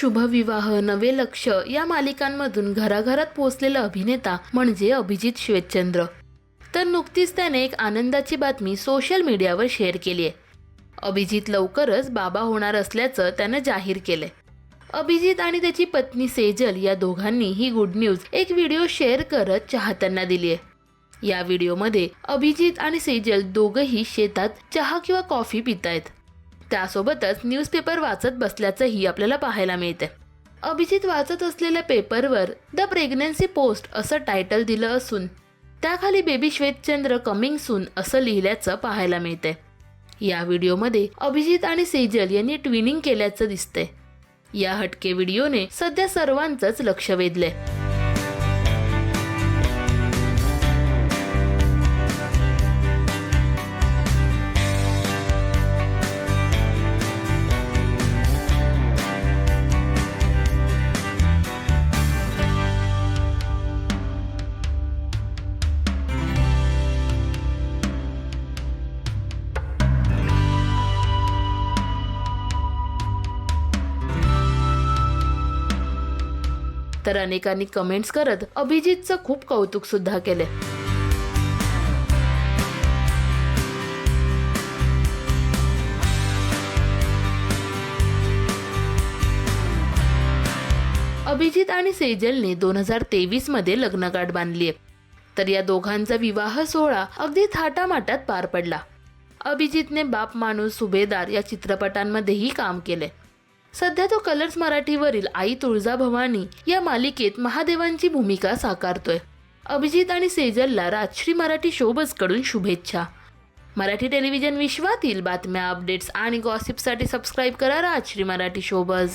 शुभविवाह नवे लक्ष या मालिकांमधून घराघरात पोहोचलेला अभिनेता म्हणजे अभिजित श्वेतचंद्र. तर नुकतीच त्याने एक आनंदाची बातमी सोशल मीडियावर शेअर केली आहे. अभिजित लवकरच बाबा होणार असल्याचं त्यानं जाहीर केलंय. अभिजित आणि त्याची पत्नी सेजल या दोघांनी ही गुड न्यूज एक व्हिडिओ शेअर करत चाहत्यांना दिली आहे. या व्हिडिओमध्ये अभिजित आणि सेजल दोघंही शेतात चहा किंवा कॉफी पितायत. त्यासोबतच न्यूजपेपर वाचत बसल्याचंही आपल्याला पाहायला मिळते अभिजित वाचत असलेल्या पेपरवर द प्रेग्नन्सी पोस्ट असं टायटल दिलं असून त्याखाली बेबी श्वेतचंद्र कमिंग सून असं लिहिल्याचं पाहायला मिळते या व्हिडिओमध्ये अभिजित आणि सेजल यांनी ट्विनिंग केल्याचं दिसतंय. या हटके व्हिडिओने सध्या सर्वांचंच लक्ष वेधलंय. तर अनेकांनी कमेंट्स करत अभिजितचं खूप कौतुक सुद्धा केले. अभिजित आणि सेजलने दोन हजार तेवीसमध्ये लग्नगाठ बांधली आहे तर या दोघांचा विवाह सोहळा अगदी थाटामाटात पार पडला. अभिजितने बाप माणूस सुभेदार या चित्रपटांमध्येही काम केले सध्या तो कलर्स मराठीवरील आई तुळजाभवानी या मालिकेत महादेवांची भूमिका साकारतोय. अभिजित आणि सेजलला राजश्री मराठी शोबजकडून शुभेच्छा. मराठी टेलिव्हिजन विश्वातील बातम्या अपडेट्स आणि गॉसिपसाठी सबस्क्राईब करा राजश्री मराठी शोबज.